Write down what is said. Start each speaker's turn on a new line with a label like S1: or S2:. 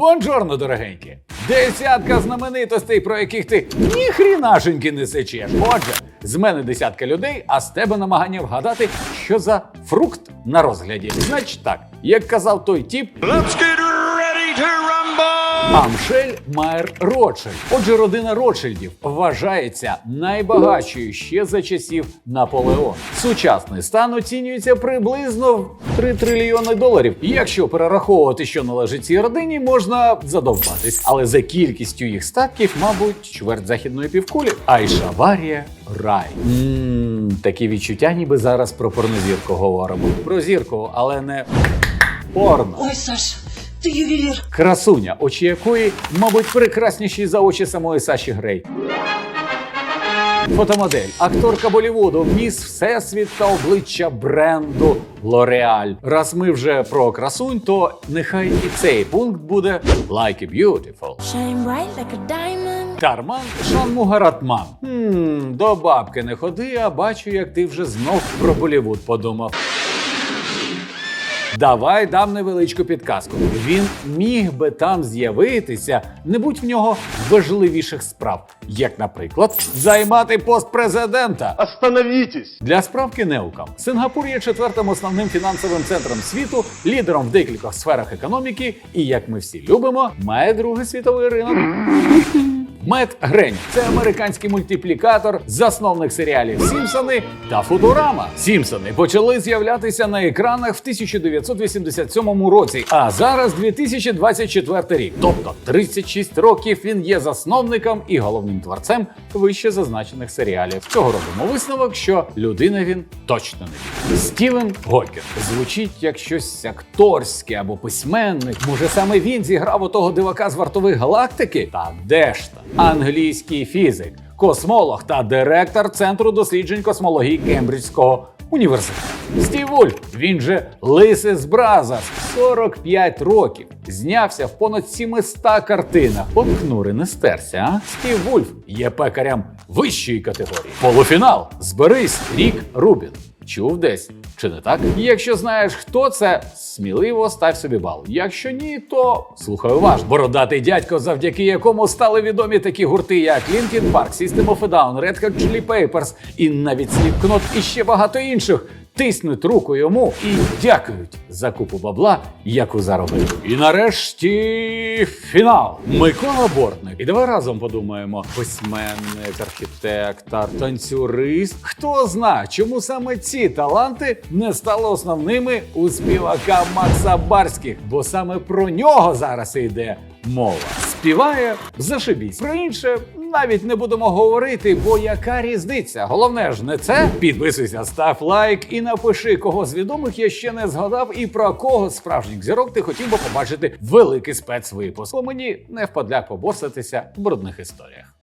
S1: Бонжорно, дорогенькі! Десятка знаменитостей, про яких ти ніхрінашеньки не сечеш. Отже, з мене десятка людей, а з тебе намагання вгадати, що за фрукт на розгляді. Значить так, як казав той тіп,
S2: Let's
S1: Амшель Майер Ротшильд. Отже, родина Ротшильдів вважається найбагатшою ще за часів Наполеона. Сучасний стан оцінюється приблизно в 3 трильйони доларів. Якщо перераховувати, що належить цій родині, можна задовбатись. Але за кількістю їх статків, мабуть, чверть західної півкулі. Айшаварія рай. Ммм, такі відчуття, ніби зараз про порнозірку говоримо. Про зірку, але не порно.
S3: Ой, Саш, ти ювелір.
S1: Красуня, очі якої, мабуть, прекрасніші за очі самої Саші Грей. Фотомодель, акторка Болівуду, міс Всесвіт та обличчя бренду L'Oreal. Раз ми вже про красунь, то нехай і цей пункт буде like a beautiful.
S4: Shine bright like a diamond.
S1: Тарман Шанмугаратман. Хм, до бабки не ходи, а бачу, як ти вже знов про Болівуд подумав. Давай дам невеличку підказку. Він міг би там з'явитися, не будь в нього важливіших справ, як, наприклад, займати пост президента.
S5: Остановитесь!
S1: Для справки неукам. Сингапур є четвертим основним фінансовим центром світу, лідером в декількох сферах економіки, і як ми всі любимо, має другий світовий ринок. Мет Грень це американський мультиплікатор, засновник серіалів Сімпсони та Футурама. Сімпсони почали з'являтися на екранах в 1987 році, а зараз 2024 рік. Тобто 36 років він є засновником і головним творцем вище зазначених серіалів. Цього робимо висновок, що людина він точно не. Стівен Гокер звучить як щось акторське або письменник. Може, саме він зіграв у того дивака з вартових галактики? Та де ж та? Anглійський фізик, космолог та директор Центру досліджень космології Кембриджського університету. Стів Вульф, він же Лисис Бразерс, 45 років. Знявся в понад 700 картинах. От кнури не стерся, а? Стів Вульф є пекарем вищої категорії. Полуфінал. Зберись, Рік Рубін. Чув десь, чи не так? Якщо знаєш, хто це, сміливо став собі бал. Якщо ні, то слухай уважно. Бородатий дядько, завдяки якому стали відомі такі гурти, як Linkin Park, System of a Down, Red Hot Chili Papers і навіть Slipknot і ще багато інших. Тиснуть руку йому і дякують за купу бабла, яку заробив. І нарешті фінал. Микола Бортник. І давай разом подумаємо: письменник, архітектор, танцюрист. Хто зна, чому саме ці таланти не стали основними у співака Макса Барських, бо саме про нього зараз йде мова. Співає зашибісь. Про інше навіть не будемо говорити, бо яка різниця? Головне ж не це. Підписуйся, став лайк і напиши, кого з відомих я ще не згадав, і про кого справжніх зірок ти хотів би побачити великий спецвипуск. Бо мені не впадляк поборситися в брудних історіях.